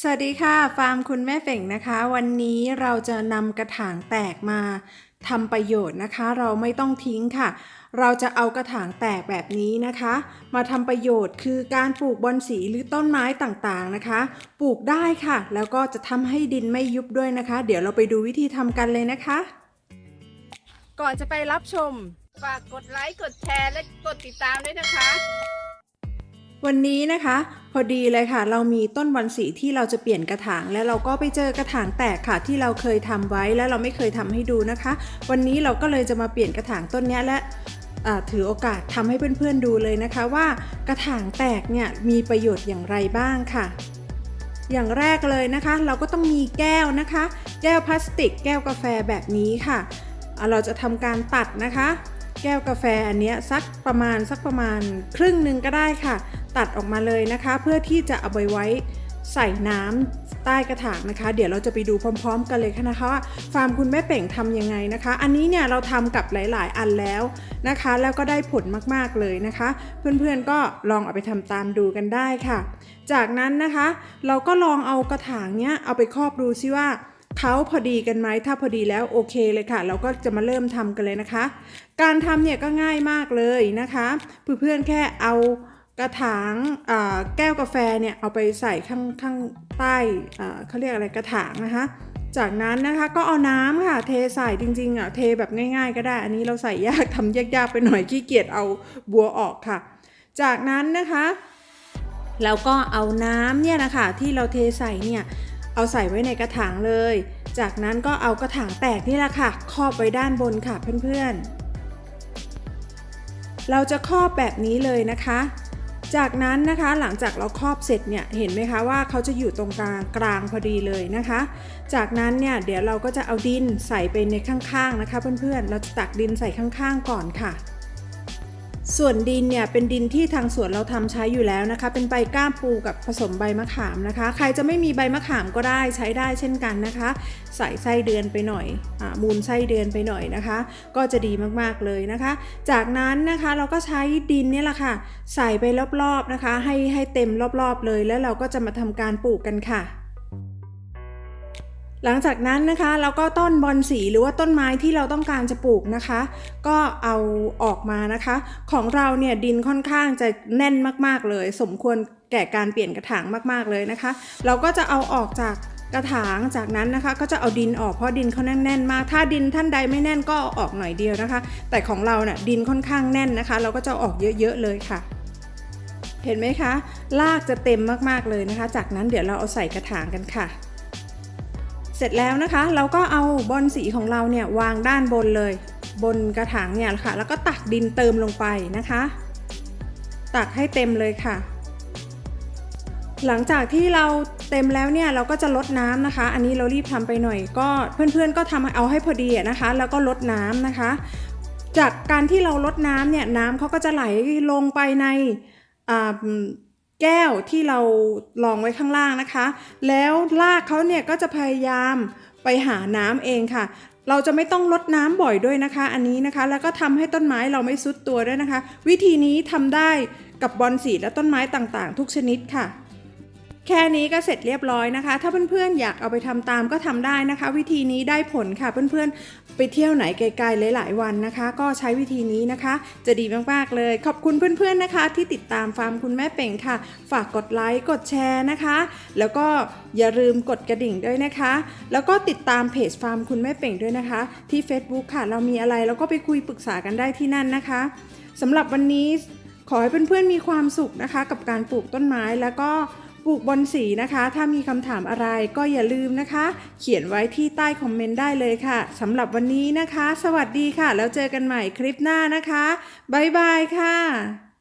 สวัสดีค่ะ ฟาร์มคุณแม่เป่งนะคะ วันนี้เราจะนำกระถางแตกมาทำประโยชน์นะคะ เราไม่ต้องทิ้งค่ะ เราจะเอากระถางแตกแบบนี้นะคะ มาทำประโยชน์คือการปลูกบอนสีหรือต้นไม้ต่างๆนะคะ ปลูกได้ค่ะ แล้วก็จะทำให้ดินไม่ยุบด้วยนะคะ เดี๋ยวเราไปดูวิธีทำกันเลยนะคะ ก่อนจะไปรับชมฝากกดไลค์กดแชร์และกดติดตามด้วยนะคะ วันนี้นะคะ พอดีเลยค่ะ เรามีต้นบอนสีที่เราจะเปลี่ยนกระถาง แล้วเราก็ไปเจอกระถางแตกค่ะ ที่เราเคยทำไว้และเราไม่เคยทำให้ดูนะคะ วันนี้เราก็เลยจะมาเปลี่ยนกระถางต้นนี้และถือโอกาสทำให้เพื่อนๆดูเลยนะคะว่ากระถางแตกเนี่ยมีประโยชน์อย่างไรบ้างค่ะ อย่างแรกเลยนะคะ เราก็ต้องมีแก้วนะคะ แก้วพลาสติก แก้วกาแฟแบบนี้ค่ะเราจะทำการตัดนะคะ แก้วกาแฟอันเนี้ยสักประมาณสักประมาณครึ่งหนึ่งก็ได้ค่ะ ตัดออกมาเลยนะคะ เพื่อที่จะเอาไปไว้ใส่น้ำใต้กระถางนะคะ เดี๋ยวเราจะไปดูพร้อม ๆ กันเลยค่ะนะคะว่าฟาร์มคุณแม่เป่งทำยังไงนะคะ อันนี้เนี่ยเราทำกับหลาย ๆ อันแล้วนะคะ แล้วก็ได้ผลมากๆเลยนะคะ เพื่อนๆก็ลองเอาไปทำตามดูกันได้ค่ะ จากนั้นนะคะ เราก็ลองเอากระถางเนี้ยเอาไปครอบดูซิว่า เขาพอดีกันไหมถ้าพอดีแล้วโอเคเลยค่ะ เราก็จะมาเริ่มทำกันเลยนะคะ การทำเนี่ยก็ง่ายมากเลยนะคะเพื่อนๆแค่เอากระถางแก้วกาแฟเนี่ยเอาไปใส่ข้างข้างใต้เขาเรียกอะไรกระถางนะคะจากนั้นนะคะก็เอาน้ำค่ะเทใส่จริงๆอะเทแบบง่าย ๆ ก็ได้อันนี้เราใส่ยากทำยากๆไปหน่อยขี้เกียจเอาบัวออกค่ะ จากนั้นนะคะ เราก็เอาน้ำเนี่ยนะคะที่เราเทใส่เนี่ย เอาใส่ไว้ในกระถางเลย จากนั้นก็เอากระถางแตกนี่แหละค่ะ ครอบไว้ด้านบนค่ะเพื่อนๆ เราจะครอบแบบนี้เลยนะคะ จากนั้นนะคะหลังจากเราครอบเสร็จเนี่ยเห็นไหมคะว่าเขาจะอยู่ตรงกลางกลางพอดีเลยนะคะ จากนั้นเนี่ยเดี๋ยวเราก็จะเอาดินใส่ไปในข้างๆนะคะ เพื่อนๆ เราจะตักดินใส่ข้างๆก่อนค่ะ ส่วนดินเนี่ยเป็นดินที่ทางสวนเราทำใช้อยู่แล้วนะคะ เป็นใบก้ามปูกับผสมใบมะขามนะคะ ใครจะไม่มีใบมะขามก็ได้ใช้ได้เช่นกันนะคะ ใส่ไส้เดือนไปหน่อยอมูลไส้เดือนไปหน่อยนะคะ ก็จะดีมากๆเลยนะคะ จากนั้นนะคะเราก็ใช้ดินเนี่ยแหละค่ะ ใส่ไปรอบๆนะคะ ให้ให้เต็มรอบๆเลยแล้วเราก็จะมาทำการปลูกกันค่ะ หลังจากนั้นนะคะเราก็ต้นบอนสีหรือว่าต้นไม้ที่เราต้องการจะปลูกนะคะ ก็เอาออกมานะคะ ของเราเนี่ยดินค่อนข้างจะแน่นมากๆเลย สมควรแก่การเปลี่ยนกระถางมากๆเลยนะคะ เราก็จะเอาออกจากกระถางจากนั้นนะคะก็จะเอาดินออกเพราะดินเขาแน่นๆมากถ้าดินท่านใดไม่แน่นก็เอาออกหน่อยเดียวนะคะ แต่ของเราเนี่ยดินค่อนข้างแน่นนะคะ เราก็จะอออกเยอะๆเลยค่ะ เห็นไหมคะรากจะเต็มมากๆเลยนะคะ จากนั้นเดี๋ยวเราเอาใส่กระถางกันค่ะ เสร็จแล้วนะคะเราก็เอาบอนสีของเราเนี่ยวางด้านบนเลย บนกระถางเนี่ยค่ะ แล้วก็ตักดินเติมลงไปนะคะ ตักให้เต็มเลยค่ะ หลังจากที่เราเต็มแล้วเนี่ยเราก็จะลดน้ำนะคะ อันนี้เรารีบทำไปหน่อย ก็เพื่อนๆก็ทำเอาให้พอดีนะคะ แล้วก็ลดน้ำนะคะ จากการที่เราลดน้ำเนี่ยน้ำเขาก็จะไหลลงไปใน แก้วที่เราลองไว้ข้างล่างนะคะ แล้วรากเขาเนี่ยก็จะพยายามไปหาน้ำเองค่ะ เราจะไม่ต้องลดน้ำบ่อยด้วยนะคะ อันนี้นะคะ แล้วก็ทำให้ต้นไม้เราไม่ซุดตัวด้วยนะคะ วิธีนี้ทำได้กับบอนสีและต้นไม้ต่างๆ ทุกชนิดค่ะ แค่นี้ก็เสร็จเรียบร้อยนะคะ ถ้าเพื่อนๆอยากเอาไปทำตามก็ทำได้นะคะ วิธีนี้ได้ผลค่ะเพื่อนๆ ไปเที่ยวไหนไกลๆหลายๆวันนะคะ ก็ใช้วิธีนี้นะคะ จะดีมากๆเลย ขอบคุณเพื่อนๆนะคะ ที่ติดตามฟาร์มคุณแม่เป่งค่ะ ฝากกดไลค์กดแชร์นะคะ แล้วก็อย่าลืมกดกระดิ่งด้วยนะคะ แล้วก็ติดตามเพจฟาร์มคุณแม่เป่งด้วยนะคะ ที่ Facebook ค่ะ เรามีอะไรเราก็ไปคุยปรึกษากันได้ที่นั่นนะคะสำหรับวันนี้ขอให้เพื่อนๆมีความสุขนะคะ กับการปลูกต้นไม้แล้วก็ ปลูกบอนสีนะคะ ถ้ามีคำถามอะไรก็อย่าลืมนะคะ เขียนไว้ที่ใต้คอมเมนต์ได้เลยค่ะสำหรับวันนี้นะคะ สวัสดีค่ะ แล้วเจอกันใหม่คลิปหน้านะคะ บ๊ายบายค่ะ